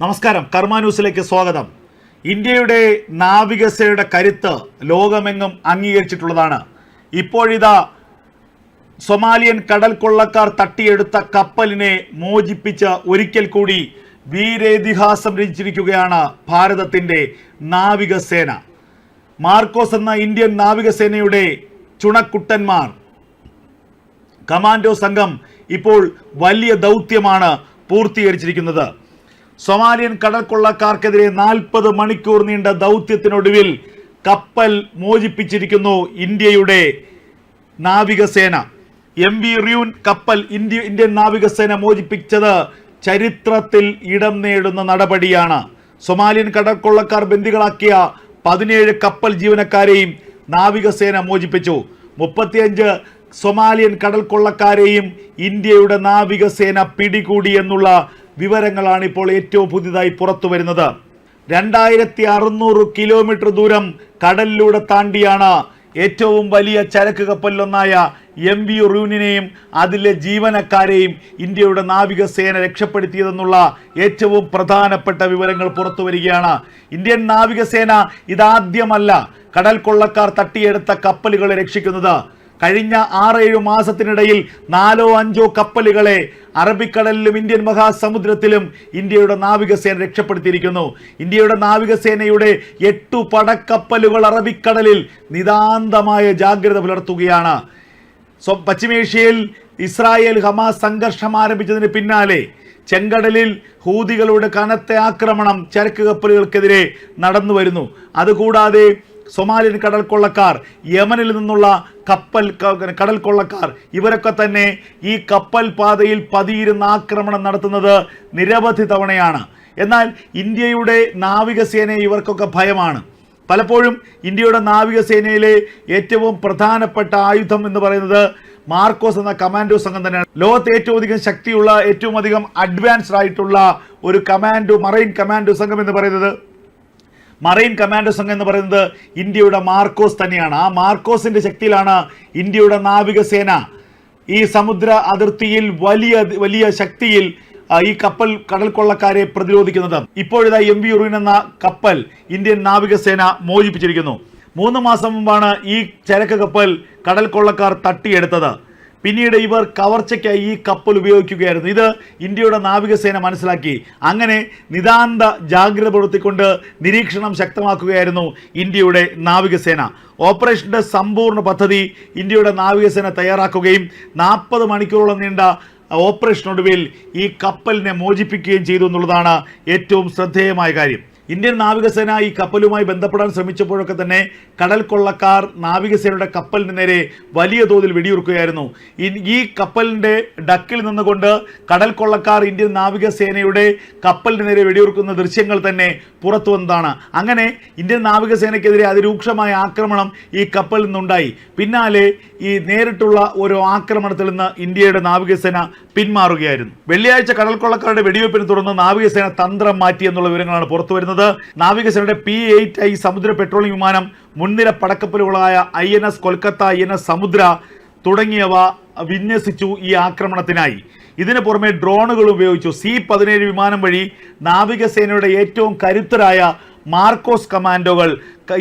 നമസ്കാരം. കർമ്മ ന്യൂസിലേക്ക് സ്വാഗതം. ഇന്ത്യയുടെ നാവികസേനയുടെ കരുത്ത് ലോകമെങ്ങും അംഗീകരിച്ചിട്ടുള്ളതാണ്. ഇപ്പോഴിതാ സൊമാലിയൻ കടൽ കൊള്ളക്കാർ തട്ടിയെടുത്ത കപ്പലിനെ മോചിപ്പിച്ച് ഒരിക്കൽ കൂടി വീരേതിഹാസം രചിച്ചിരിക്കുകയാണ് ഭാരതത്തിന്റെ നാവികസേന. മാർക്കോസ് എന്ന ഇന്ത്യൻ നാവികസേനയുടെ ചുണക്കുട്ടന്മാർ. കമാൻഡോ സംഘം ഇപ്പോൾ വലിയ ദൗത്യമാണ് പൂർത്തീകരിച്ചിരിക്കുന്നത്. സൊമാലിയൻ കടൽക്കൊള്ളക്കാർക്കെതിരെ നാൽപ്പത് മണിക്കൂർ നീണ്ട ദൗത്യത്തിനൊടുവിൽ കപ്പൽ മോചിപ്പിച്ചിരിക്കുന്നു ഇന്ത്യയുടെ നാവികസേന. എം വി റിയൂൻ കപ്പൽ ഇന്ത്യ ഇന്ത്യൻ നാവികസേന മോചിപ്പിച്ചത് ചരിത്രത്തിൽ ഇടം നേടുന്ന നടപടിയാണ്. സൊമാലിയൻ കടൽക്കൊള്ളക്കാർ ബന്ദികളാക്കിയ പതിനേഴ് കപ്പൽ ജീവനക്കാരെയും നാവികസേന മോചിപ്പിച്ചു. മുപ്പത്തിയഞ്ച് സൊമാലിയൻ കടൽക്കൊള്ളക്കാരെയും ഇന്ത്യയുടെ നാവികസേന പിടികൂടി എന്നുള്ള വിവരങ്ങളാണ് ഇപ്പോൾ ഏറ്റവും പുതിയതായി പുറത്തു വരുന്നത്. രണ്ടായിരത്തി അറുന്നൂറ് കിലോമീറ്റർ ദൂരം കടലിലൂടെ താണ്ടിയാണ് ഏറ്റവും വലിയ ചരക്ക് കപ്പലിലൊന്നായ എം വി റൂനിനെയും അതിലെ ജീവനക്കാരെയും ഇന്ത്യയുടെ നാവികസേന രക്ഷപ്പെടുത്തിയതെന്നുള്ള ഏറ്റവും പ്രധാനപ്പെട്ട വിവരങ്ങൾ പുറത്തു വരികയാണ്. ഇന്ത്യൻ നാവികസേന ഇതാദ്യമല്ല കടൽ കൊള്ളക്കാർ തട്ടിയെടുത്ത കപ്പലുകളെ രക്ഷിക്കുന്നത്. കഴിഞ്ഞ ആറേഴു മാസത്തിനിടയിൽ നാലോ അഞ്ചോ കപ്പലുകളെ അറബിക്കടലിലും ഇന്ത്യൻ മഹാസമുദ്രത്തിലും ഇന്ത്യയുടെ നാവികസേന രക്ഷപ്പെടുത്തിയിരിക്കുന്നു. ഇന്ത്യയുടെ നാവികസേനയുടെ എട്ടു പടക്കപ്പലുകൾ അറബിക്കടലിൽ നിതാന്തമായ ജാഗ്രത പുലർത്തുകയാണ്. പശ്ചിമേഷ്യയിൽ ഇസ്രായേൽ ഹമാസ് സംഘർഷം ആരംഭിച്ചതിന് പിന്നാലെ ചെങ്കടലിൽ ഹൂതികളുടെ കനത്ത ആക്രമണം ചരക്ക് കപ്പലുകൾക്കെതിരെ നടന്നു വരുന്നു അതുകൂടാതെ സൊമാലിയൻ കടൽ കൊള്ളക്കാർ യമനിൽ നിന്നുള്ള കപ്പൽ കടൽ കൊള്ളക്കാർ ഇവരൊക്കെ തന്നെ ഈ കപ്പൽ പാതയിൽ പതിയിരുന്ന ആക്രമണം നടത്തുന്നത് നിരവധി തവണയാണ്. എന്നാൽ ഇന്ത്യയുടെ നാവികസേനയെ ഇവർക്കൊക്കെ ഭയമാണ്. പലപ്പോഴും ഇന്ത്യയുടെ നാവികസേനയിലെ ഏറ്റവും പ്രധാനപ്പെട്ട ആയുധം എന്ന് പറയുന്നത് മാർക്കോസ് എന്ന കമാൻഡോ സംഘം തന്നെയാണ്. ലോകത്തെ ഏറ്റവും അധികം ശക്തിയുള്ള ഏറ്റവും അധികം അഡ്വാൻസ്ഡ് ആയിട്ടുള്ള ഒരു കമാൻഡോ മറൈൻ കമാൻഡോ സംഘം എന്ന് പറയുന്നത് മറൈൻ കമാൻഡോ സംഘം എന്ന് പറയുന്നത് ഇന്ത്യയുടെ മാർക്കോസ് തന്നെയാണ്. ആ മാർക്കോസിന്റെ ശക്തിയിലാണ് ഇന്ത്യയുടെ നാവികസേന. ഈ സമുദ്ര അതിർത്തിയിൽ വലിയ വലിയ ശക്തിയിൽ ഈ കപ്പൽ കടൽ കൊള്ളക്കാരെ പ്രതിരോധിക്കുന്നത്. ഇപ്പോഴത്തെ എം വി ഉറുവിൻ എന്ന കപ്പൽ ഇന്ത്യൻ നാവികസേന മോചിപ്പിച്ചിരിക്കുന്നു. മൂന്ന് മാസം മുമ്പാണ് ഈ ചരക്ക് കപ്പൽ കടൽ കൊള്ളക്കാർ തട്ടിയെടുത്തത്. പിന്നീട് ഇവർ കവർച്ചയ്ക്കായി ഈ കപ്പൽ ഉപയോഗിക്കുകയായിരുന്നു. ഇത് ഇന്ത്യയുടെ നാവികസേന മനസ്സിലാക്കി. അങ്ങനെ നിതാന്ത ജാഗ്രത പുലർത്തിക്കൊണ്ട് നിരീക്ഷണം ശക്തമാക്കുകയായിരുന്നു ഇന്ത്യയുടെ നാവികസേന. ഓപ്പറേഷന്റെ സമ്പൂർണ പദ്ധതി ഇന്ത്യയുടെ നാവികസേന തയ്യാറാക്കുകയും നാൽപ്പത് മണിക്കൂറോളം നീണ്ട ഓപ്പറേഷനൊടുവിൽ ഈ കപ്പലിനെ മോചിപ്പിക്കുകയും ചെയ്തു എന്നുള്ളതാണ് ഏറ്റവും ശ്രദ്ധേയമായ കാര്യം. ഇന്ത്യൻ നാവികസേന ഈ കപ്പലുമായി ബന്ധപ്പെടാൻ ശ്രമിച്ചപ്പോഴൊക്കെ തന്നെ കടൽ കൊള്ളക്കാർ നാവികസേനയുടെ കപ്പലിന് നേരെ വലിയ തോതിൽ വെടിയുറുക്കുകയായിരുന്നു. ഈ- കപ്പലിന്റെ ഡക്കിൽ നിന്നുകൊണ്ട് കടൽ കൊള്ളക്കാർ ഇന്ത്യൻ നാവികസേനയുടെ കപ്പലിന് നേരെ വെടിയുറുക്കുന്ന ദൃശ്യങ്ങൾ തന്നെ പുറത്തു വന്നതാണ്. അങ്ങനെ ഇന്ത്യൻ നാവികസേനയ്ക്കെതിരെ അതിരൂക്ഷമായ ആക്രമണം ഈ കപ്പലിൽ നിന്നുണ്ടായി. പിന്നാലെ ഈ നേരിട്ടുള്ള ഓരോ ആക്രമണത്തിൽ നിന്ന് ഇന്ത്യയുടെ നാവികസേന പിന്മാറുകയായിരുന്നു. വെള്ളിയാഴ്ച കടൽ കൊള്ളക്കാരുടെ വെടിവെപ്പിനെ തുടർന്ന് നാവികസേന തന്ത്രം മാറ്റി എന്നുള്ള വിവരങ്ങളാണ് പുറത്തു വരുന്നത് നാവികസേനയുടെ പി എയ്റ്റ് ഐ സമുദ്ര പെട്രോളിംഗ് വിമാനം മുൻനിര പടക്കപ്പലുകളായ I N S Kolkata I N S Samudra തുടങ്ങിയവ വിന്യസിച്ചു ഈ ആക്രമണത്തിനായി. ഇതിനു പുറമെ ഡ്രോണുകൾ ഉപയോഗിച്ചു. സി പതിനേഴ് വിമാനം വഴി നാവികസേനയുടെ ഏറ്റവും കരുത്തരായ മാർക്കോസ് കമാൻഡോകൾ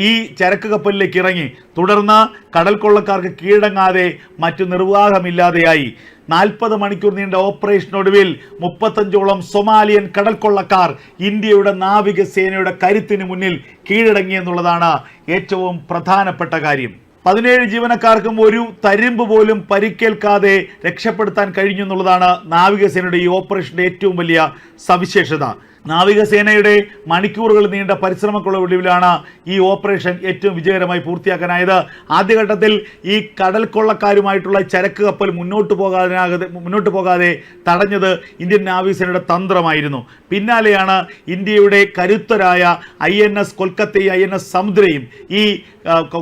ഈ ചരക്ക് കപ്പലിലേക്ക് ഇറങ്ങി. തുടർന്ന് കടൽ കൊള്ളക്കാർക്ക് കീഴടങ്ങാതെ മറ്റു നിർവാഹമില്ലാതെയായി. നാൽപ്പത് മണിക്കൂർ നീണ്ട ഓപ്പറേഷനൊടുവിൽ മുപ്പത്തഞ്ചോളം സൊമാലിയൻ കടൽ കൊള്ളക്കാർ ഇന്ത്യയുടെ നാവികസേനയുടെ കരുത്തിന് മുന്നിൽ കീഴടങ്ങിയെന്നുള്ളതാണ് ഏറ്റവും പ്രധാനപ്പെട്ട കാര്യം. പതിനേഴ് ജീവനക്കാർക്കും ഒരു തരിമ്പ് പോലും പരിക്കേൽക്കാതെ രക്ഷപ്പെടുത്താൻ കഴിഞ്ഞു എന്നുള്ളതാണ് നാവികസേനയുടെ ഈ ഓപ്പറേഷന്റെ ഏറ്റവും വലിയ സവിശേഷത. നാവികസേനയുടെ മണിക്കൂറുകൾ നീണ്ട പരിശ്രമക്കുള്ള ഒടുവിലാണ് ഈ ഓപ്പറേഷൻ ഏറ്റവും വിജയകരമായി പൂർത്തിയാക്കാനായത്. ആദ്യഘട്ടത്തിൽ ഈ കടൽ കൊള്ളക്കാരുമായിട്ടുള്ള ചരക്ക് കപ്പൽ മുന്നോട്ട് പോകാതെ മുന്നോട്ട് പോകാതെ തടഞ്ഞത് ഇന്ത്യൻ നാവികസേനയുടെ തന്ത്രമായിരുന്നു. പിന്നാലെയാണ് ഇന്ത്യയുടെ കരുത്തരായ ഐ എൻ എസ് കൊൽക്കത്തയും ഐ എൻ എസ് സമുദ്രയും ഈ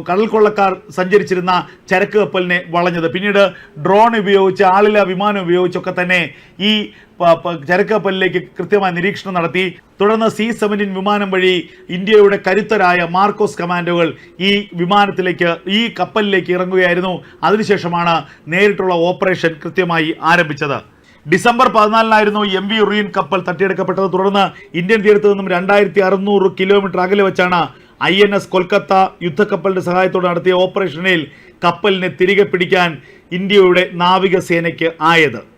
കടൽ കൊള്ളക്കാർ സഞ്ചരിച്ചിരുന്ന ചരക്ക് കപ്പലിനെ വളഞ്ഞത്. പിന്നീട് ഡ്രോൺ ഉപയോഗിച്ച് ആളില്ല വിമാനം ഉപയോഗിച്ചൊക്കെ തന്നെ ഈ പ- പ- ചരക്ക് കപ്പലിലേക്ക് കൃത്യമായ നിരീക്ഷണം നടത്തി. തുടർന്ന് സി സെവന്റീൻ വിമാനം വഴി ഇന്ത്യയുടെ കരുത്തരായ മാർക്കോസ് കമാൻഡോകൾ ഈ വിമാനത്തിലേക്ക് ഈ കപ്പലിലേക്ക് ഇറങ്ങുകയായിരുന്നു. അതിനുശേഷമാണ് നേരിട്ടുള്ള ഓപ്പറേഷൻ കൃത്യമായി ആരംഭിച്ചത്. ഡിസംബർ പതിനാലിനായിരുന്നു എം വി ഉറിയൻ കപ്പൽ തട്ടിയെടുക്കപ്പെട്ടത്. തുടർന്ന് ഇന്ത്യൻ തീരത്ത് നിന്നും രണ്ടായിരത്തി അറുന്നൂറ് കിലോമീറ്റർ അകലെ വെച്ചാണ് ഐ എൻ എസ് കൊൽക്കത്ത യുദ്ധക്കപ്പലിന്റെ സഹായത്തോടെ നടത്തിയ ഓപ്പറേഷനിൽ കപ്പലിനെ തിരികെ പിടിക്കാൻ ഇന്ത്യയുടെ നാവികസേനയ്ക്ക് ആയത്.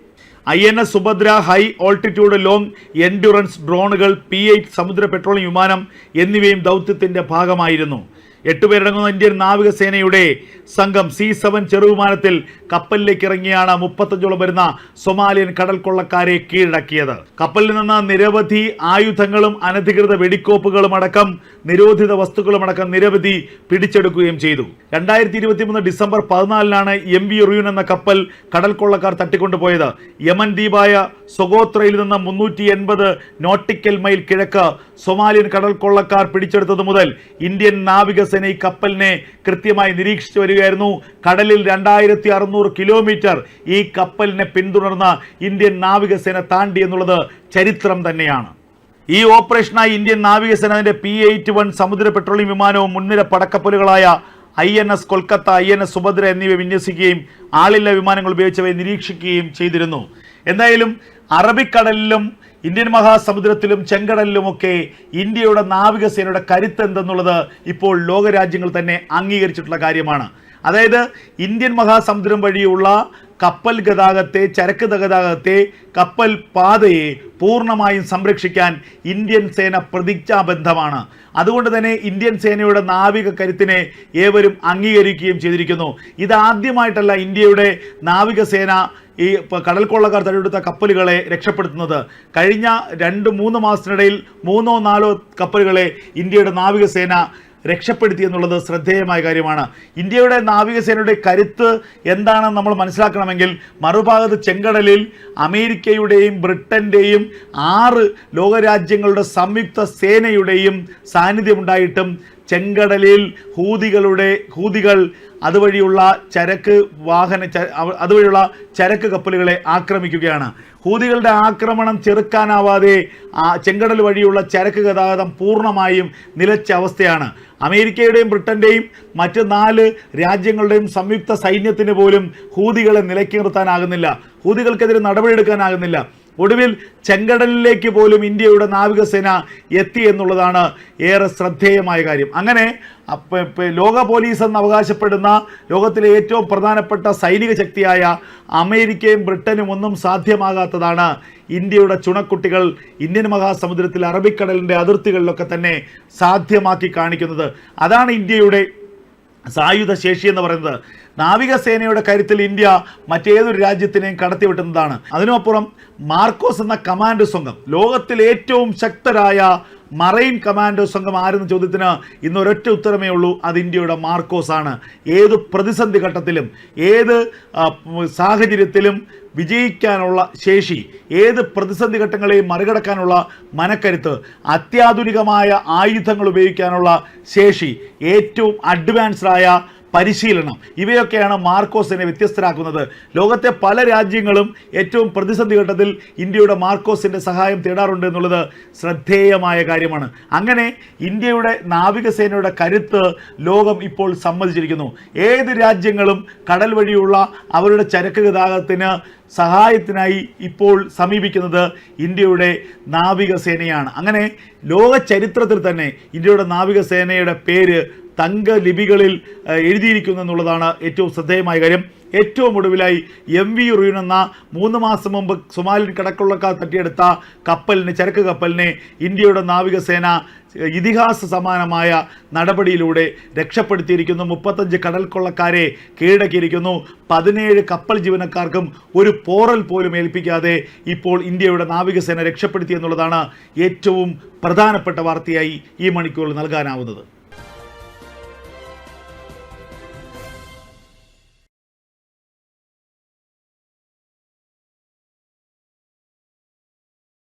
I N S Subhadra high altitude long endurance ഡ്രോണുകൾ പി എയ്റ്റ് സമുദ്ര പെട്രോളിംഗ് വിമാനം എന്നിവയും ദൗത്യത്തിന്റെ ഭാഗമായിരുന്നു. എട്ടുപേരടങ്ങുന്ന ഇന്ത്യൻ നാവികസേനയുടെ സംഘം സി സെവൻ ചെറുവിമാനത്തിൽ കപ്പലിലേക്ക് ഇറങ്ങിയാണ് മുപ്പത്തഞ്ചോളം വരുന്ന സൊമാലിയൻ കടൽ കൊള്ളക്കാരെ കീഴടക്കിയത്. കപ്പലിൽ നിന്ന് നിരവധി ആയുധങ്ങളും അനധികൃത വെടിക്കോപ്പുകളും അടക്കം നിരോധിത വസ്തുക്കളുമടക്കം നിരവധി പിടിച്ചെടുക്കുകയും ചെയ്തു. രണ്ടായിരത്തി ഇരുപത്തിമൂന്ന് ഡിസംബർ പതിനാലിനാണ് എം വി റിയൂൻ എന്ന കപ്പൽ കടൽ കൊള്ളക്കാർ തട്ടിക്കൊണ്ടുപോയത്. യമൻ ദ്വീപായ സൊഗോത്രയിൽ നിന്ന് മുന്നൂറ്റി എൺപത് നോട്ടിക്കൽ മൈൽ കിഴക്ക് സൊമാലിയൻ കടൽ കൊള്ളക്കാർ പിടിച്ചെടുത്തത് മുതൽ ഇന്ത്യൻ നാവികസേന ഈ കപ്പലിനെ കൃത്യമായി നിരീക്ഷിച്ചു വരികയായിരുന്നു. കടലിൽ രണ്ടായിരത്തി അറുന്നൂറ് കിലോമീറ്റർ ഈ കപ്പലിനെ പിന്തുടർന്ന ഇന്ത്യൻ നാവികസേന താണ്ടി എന്നുള്ളത് ചരിത്രം തന്നെയാണ്. ഈ ഓപ്പറേഷനായി ഇന്ത്യൻ നാവികസേന അതിന്റെ പി എയ്റ്റ് വൺ സമുദ്ര പെട്രോളിയം വിമാനവും മുൻനിര പടക്കപ്പലുകളായ I N S Kolkata I N S Subhadra എന്നിവ വിന്യസിക്കുകയും ആളില്ല വിമാനങ്ങൾ ഉപയോഗിച്ചവയെ നിരീക്ഷിക്കുകയും ചെയ്തിരുന്നു. എന്തായാലും അറബിക്കടലിലും ഇന്ത്യൻ മഹാസമുദ്രത്തിലും ചെങ്കടലിലുമൊക്കെ ഇന്ത്യയുടെ നാവികസേനയുടെ കരുത്ത് എന്തെന്നുള്ളത് ഇപ്പോൾ ലോകരാജ്യങ്ങൾ തന്നെ അംഗീകരിച്ചിട്ടുള്ള കാര്യമാണ്. അതായത് ഇന്ത്യൻ മഹാസമുദ്രം വഴിയുള്ള കപ്പൽ ഗതാഗതത്തെ ചരക്ക് ഗതാഗതത്തെ കപ്പൽ പാതയെ പൂർണമായും സംരക്ഷിക്കാൻ ഇന്ത്യൻ സേന പ്രതിജ്ഞാബദ്ധമാണ്. അതുകൊണ്ട് തന്നെ ഇന്ത്യൻ സേനയുടെ നാവിക കരുത്തിനെ ഏവരും അംഗീകരിക്കുകയും ചെയ്തിരിക്കുന്നു. ഇതാദ്യമായിട്ടല്ല ഇന്ത്യയുടെ നാവികസേന ഈ കടൽക്കൊള്ളക്കാർ കടൽ കൊള്ളക്കാർ തടിയെടുത്ത കപ്പലുകളെ രക്ഷപ്പെടുത്തുന്നത്. കഴിഞ്ഞ രണ്ട് മൂന്ന് മാസത്തിനിടയിൽ മൂന്നോ നാലോ കപ്പലുകളെ ഇന്ത്യയുടെ നാവികസേന രക്ഷപ്പെടുത്തി എന്നുള്ളത് ശ്രദ്ധേയമായ കാര്യമാണ്. ഇന്ത്യയുടെ നാവികസേനയുടെ കരുത്ത് എന്താണെന്ന് നമ്മൾ മനസ്സിലാക്കണമെങ്കിൽ മറുഭാഗത്ത് ചെങ്കടലിൽ അമേരിക്കയുടെയും ബ്രിട്ടന്റെയും ആറ് ലോകരാജ്യങ്ങളുടെ സംയുക്ത സേനയുടെയും സാന്നിധ്യമുണ്ടായിട്ടും ചെങ്കടലിൽ ഹൂതികളുടെ ഹൂതികൾ അതുവഴിയുള്ള ചരക്ക് വാഹന അതുവഴിയുള്ള ചരക്ക് കപ്പലുകളെ ആക്രമിക്കുകയാണ്. ഹൂതികളുടെ ആക്രമണം ചെറുക്കാനാവാതെ ചെങ്കടൽ വഴിയുള്ള ചരക്ക് ഗതാഗതം പൂർണമായും നിലച്ച അവസ്ഥയാണ്. അമേരിക്കയുടെയും ബ്രിട്ടന്റെയും മറ്റ് നാല് രാജ്യങ്ങളുടെയും സംയുക്ത സൈന്യത്തിന് പോലും ഹൂതികളെ നിലയ്ക്ക് നിർത്താനാകുന്നില്ല. ഹൂതികൾക്കെതിരെ നടപടിയെടുക്കാനാകുന്നില്ല. ഒടുവിൽ ചെങ്കടലിലേക്ക് പോലും ഇന്ത്യയുടെ നാവികസേന എത്തി എന്നുള്ളതാണ് ഏറെ ശ്രദ്ധേയമായ കാര്യം. അങ്ങനെ ലോക പോലീസ് എന്ന് അവകാശപ്പെടുന്ന ലോകത്തിലെ ഏറ്റവും പ്രധാനപ്പെട്ട സൈനിക ശക്തിയായ അമേരിക്കയും ബ്രിട്ടനും ഒന്നും സാധ്യമാകാത്തതാണ് ഇന്ത്യയുടെ ചുണക്കുട്ടികൾ ഇന്ത്യൻ മഹാസമുദ്രത്തിൽ അറബിക്കടലിന്റെ അതിർത്തികളിലൊക്കെ തന്നെ സാധ്യമാക്കി കാണിക്കുന്നത്. അതാണ് ഇന്ത്യയുടെ സായുധ ശേഷി എന്ന് പറയുന്നത് നാവികസേനയുടെ കരുത്തിൽ ഇന്ത്യ മറ്റേതൊരു രാജ്യത്തിനെയും കടത്തിവിട്ടുന്നതാണ്. അതിനപ്പുറം മാർക്കോസ് എന്ന കമാൻഡോ സംഘം ലോകത്തിൽ ഏറ്റവും ശക്തരായ മറൈൻ കമാൻഡോ സംഘം ആരെന്ന ചോദ്യത്തിന് ഇന്ന് ഒരൊറ്റ ഉത്തരമേ ഉള്ളൂ. അത് ഇന്ത്യയുടെ മാർക്കോസ് ആണ് ഏത് പ്രതിസന്ധി ഘട്ടത്തിലും ഏത് സാഹചര്യത്തിലും വിജയിക്കാനുള്ള ശേഷി ഏത് പ്രതിസന്ധി ഘട്ടങ്ങളെയും മറികടക്കാനുള്ള മനക്കരുത്ത് അത്യാധുനികമായ ആയുധങ്ങൾ ഉപയോഗിക്കാനുള്ള ശേഷി ഏറ്റവും അഡ്വാൻസ്ഡായ പരിശീലനം. ഇവയൊക്കെയാണ് മാർക്കോസിനെ വ്യത്യസ്തരാക്കുന്നത്. ലോകത്തെ പല രാജ്യങ്ങളും ഏറ്റവും പ്രതിസന്ധി ഘട്ടത്തിൽ ഇന്ത്യയുടെ മാർക്കോസിന്റെ സഹായം തേടാറുണ്ട് എന്നുള്ളത് ശ്രദ്ധേയമായ കാര്യമാണ്. അങ്ങനെ ഇന്ത്യയുടെ നാവികസേനയുടെ കരുത്ത് ലോകം ഇപ്പോൾ സമ്മതിച്ചിരിക്കുന്നു. ഏത് രാജ്യങ്ങളും കടൽ വഴിയുള്ള അവരുടെ ചരക്ക് ഗതാഗതത്തിന് സഹായത്തിനായി ഇപ്പോൾ സമീപിക്കുന്നത് ഇന്ത്യയുടെ നാവികസേനയാണ്. അങ്ങനെ ലോക ചരിത്രത്തിൽ തന്നെ ഇന്ത്യയുടെ നാവികസേനയുടെ പേര് തങ്ക ലിപികളിൽ എഴുതിയിരിക്കുന്നു എന്നുള്ളതാണ് ഏറ്റവും ശ്രദ്ധേയമായ കാര്യം. ഏറ്റവും ഒടുവിലായി എം വി റുയൻ എന്ന മൂന്ന് മാസം മുമ്പ് സൊമാലിൻ കടക്കുള്ളക്കാർ തട്ടിയെടുത്ത കപ്പലിന് ചരക്ക് കപ്പലിനെ ഇന്ത്യയുടെ നാവികസേന ഇതിഹാസ സമാനമായ നടപടിയിലൂടെ രക്ഷപ്പെടുത്തിയിരിക്കുന്നു. മുപ്പത്തഞ്ച് കടൽ കൊള്ളക്കാരെ കീഴടക്കിയിരിക്കുന്നു. പതിനേഴ് കപ്പൽ ജീവനക്കാർക്കും ഒരു പോറൽ പോലും ഏൽപ്പിക്കാതെ ഇപ്പോൾ ഇന്ത്യയുടെ നാവികസേന രക്ഷപ്പെടുത്തി എന്നുള്ളതാണ് ഏറ്റവും പ്രധാനപ്പെട്ട വാർത്തയായി ഈ മണിക്കൂറിൽ നൽകാനാവുന്നത്.